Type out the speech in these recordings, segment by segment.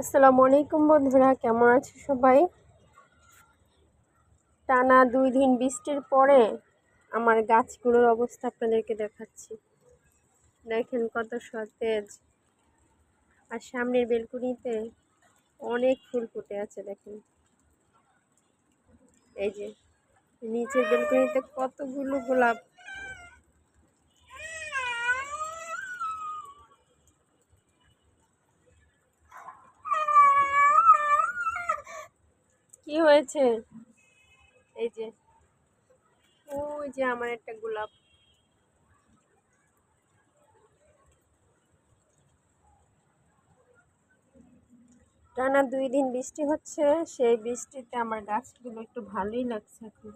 আসসালামু আলাইকুম বন্ধুরা, কেমন আছে সবাই? টানা দুই দিন বৃষ্টির পরে আমার গাছগুলোর অবস্থা আপনাদেরকে দেখাচ্ছি। দেখেন কত সতেজ। আর সামনের বেলকুনিতে অনেক ফুল ফুটে আছে, দেখেন। এই যে, নিচের বেলকুনিতে কতগুলো গোলাপ হয়েছে? এই যে। ওই যে আমার একটা গোলাপ। টানা দুই দিন বৃষ্টি হচ্ছে, সেই বৃষ্টিতে আমার গাছগুলো একটু ভালোই লাগছে এখন।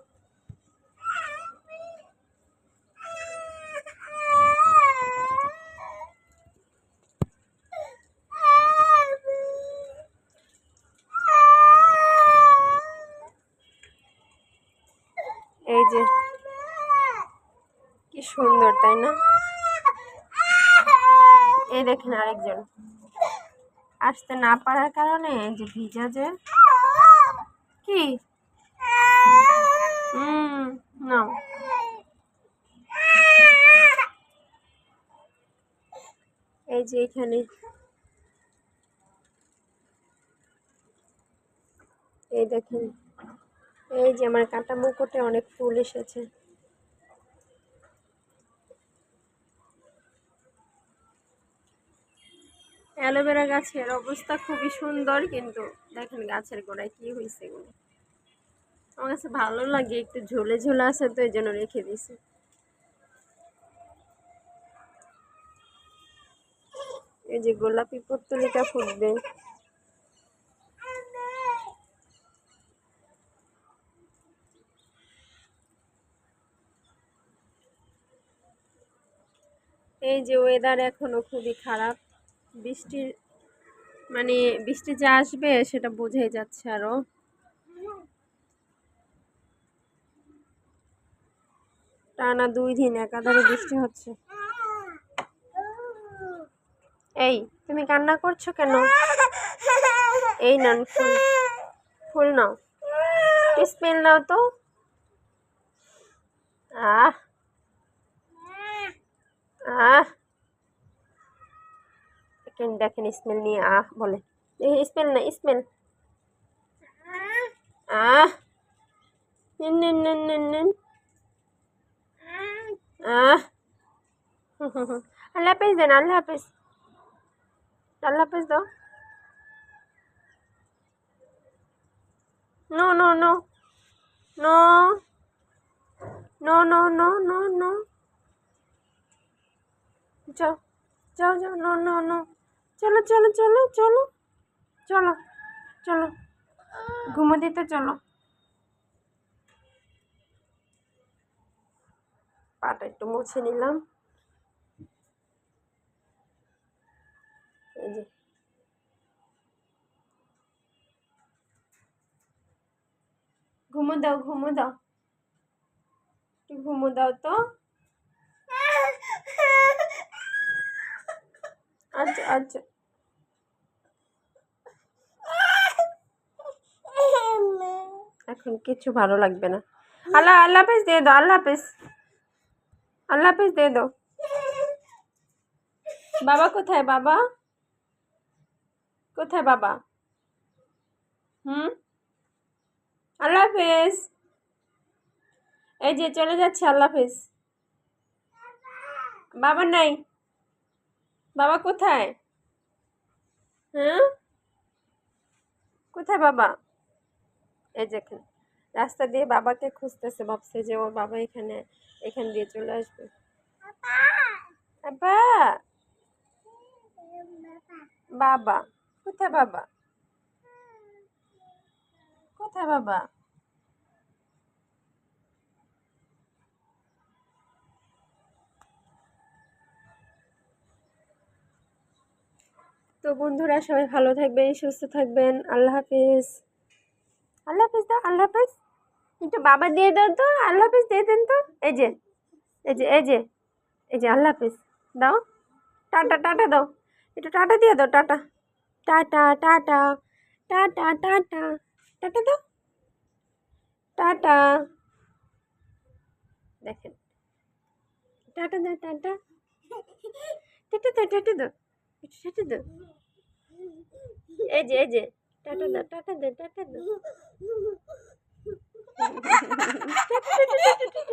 যে কি সুন্দর, তাই না? এই দেখেন আরেকজন। আসতে না পারার কারণে যে ভিজা যে। কি? না এই যে এখানে। এই দেখেন। এই যে আমার কাঁটা মুকুটে অনেক ফুল এসেছে। অ্যালোভেরা গাছের অবস্থা খুবই সুন্দর, কিন্তু দেখেন গাছের গোড়ায় কি হয়েছে এগুলো। আমার কাছে ভালো লাগে, একটু ঝোলে ঝোলে আছে তো এই জন্য রেখে দিছি এই যে গোলাপি পত্তলিকা ফুটবে। এই যে ওয়েদার এখনও খুবই খারাপ। বৃষ্টির মানে বৃষ্টি যে আসবে সেটা বোঝাই যাচ্ছে আরও। টানা দুই দিন একাধারে বৃষ্টি হচ্ছে। এই, তুমি কান্না করছ কেন? এই নান, ফুল ফুল নাও। স্মেল নাও তো। আহ! আহ দেখেন দেখেন স্মেল নিয়ে আহ বলে স্মেল না স্মেল আহ নিন নিন নিন নিন নিন আহ আল্লাহ হাফিজ দেন আল্লাহ হাফিজ আল্লাহ হাফিজ দাও No, no, no. No. No, no, no, no, no. যাও যাও যাও নো নো নো চলো চলো চলো চলো। চলো চলো। ঘুমো দিতে চলো। পাটা একটু মুছে নিলাম। এই যে। ঘুমো দাও ঘুমো দাও। ঘুমো দাও তো। আচ্ছা আচ্ছা। এখন কিছু ভালো লাগবে না। আল্লাহ আল্লাহ হাফেজ দিয়ে দাও, আল্লাহ হাফেজ। আল্লাহ হাফেজ দিয়ে দাও। বাবা কোথায় বাবা? কোথায় বাবা? হুম? আল্লাহ হাফেজ। এই যে চলে যাচ্ছে, আল্লাহ হাফেজ। বাবা নাই। বাবা কোথায়? হ্যাঁ? কোথায় বাবা? এই দেখেন রাস্তা দিয়ে বাবাকে খুঁজতেছে ভাবছে যে ওর বাবা এখানে এখান দিয়ে চলে আসবে। বাবা! বাবা কোথায় বাবা? কোথায় বাবা? তো বন্ধুরা, সবাই ভালো থাকবেন, সুস্থ থাকবেন। আল্লাহ হাফিজ। আল্লাহ হাফিজ দাও, আল্লাহ হাফিজ। একটু বাবা দিয়ে দাও তো, আল্লাহ হাফিজ দিয়ে দেন তো। এই যে এই যে এই যে এই যে, আল্লাহ হাফিজ। দাও। টাটা টাটা দাও। একটু টাটা দিয়ে দাও, tata. Tata tata. Tata tata. Tata দাও। টাটা। দেখেন। টাটা দাও, টাটা। টাটা দাও টাটা দাও। টাটা দাও। এই যে এই যে। টাটা দা টাটা দে টাটা দা।